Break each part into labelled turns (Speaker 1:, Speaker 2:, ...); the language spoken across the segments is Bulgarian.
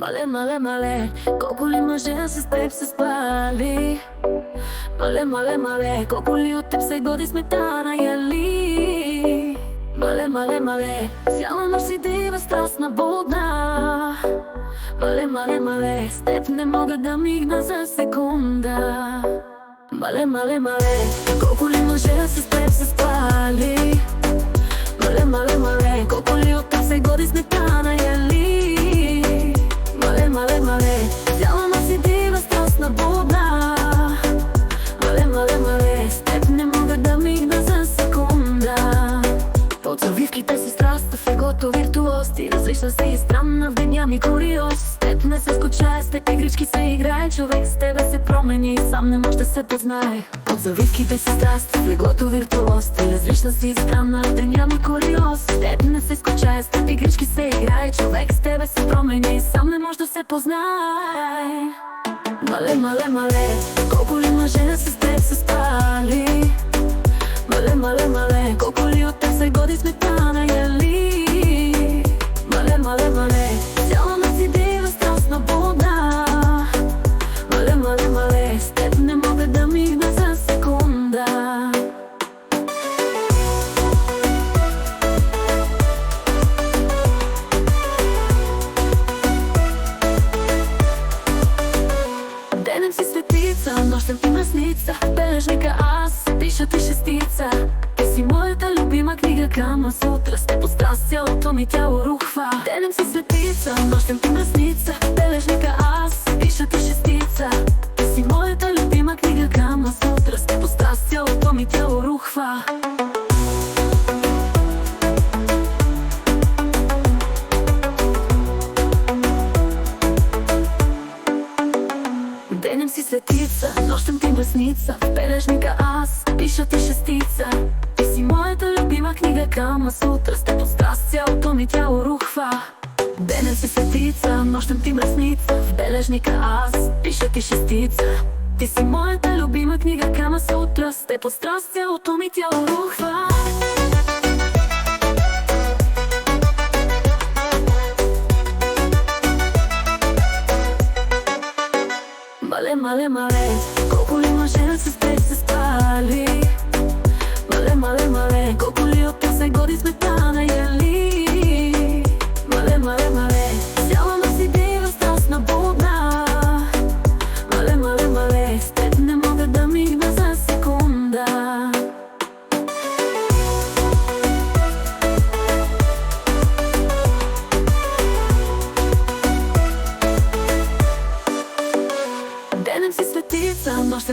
Speaker 1: Мале, мале, мале, колко ли мъже с теб се спали? Мале, мале, мале, колко ли от теб се годи сметана яли? Мале, мале, мале, цяла нощ си дива страстна будна Мале, мале, мале, с теб не мога да мигна за секунда Мале, мале, мале, колко ли мъже с теб се спали? Мале, мале, мале, колко ли от теб се годи сметана егото виртуоз Ти различна си и странна в деня ми куриоз. С теб не се скучае, с теб игрички се играе Човек с тебе се промени и сам не може да се познае. Под завивките си страст, в егото виртуоз Ти различна си и странна деня ми куриоз. С теб не се скучае, с теб игрички се играе Човек с тебе се промени и сам не може да се познае. Мале, мале, мале, колко ли мъже с теб се спали? Мале, мале, мале, тяло рухва. Денем си светица, нощем ти мръсница Бележника аз, пиша ти шестица. Ти си моята любима книга сутра С теб от страст цялото ми тяло рухва. Денем си светица, нощем ти мръсница бележника аз, пиша ти шестица моята любима книга Кама сутра С теб страст цялото ми тяло рухва. Денем си светица, нощем ти мръсница В бележника аз, пиша ти шестица. Ти си моята любима книга Кама сутра С теб страст цялото ми тяло рухва. Мале, мале, мале, колко ли мъже с теб се спали? Мале, мале, мале, колко ли от се годи сметана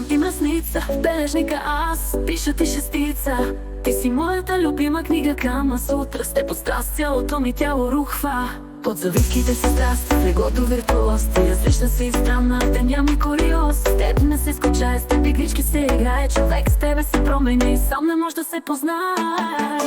Speaker 1: ти мръсница В бележника аз, пиша ти шестица. Ти си моята любима книга Кама сутра С теб от страст цялото ми тяло рухва. Под завивките си страст, легото виртуоз Ти различна си странна, деня ми куриоз. С теб не се скучае, с теб игрички се играе Човек с тебе се промени, сам не може да се познае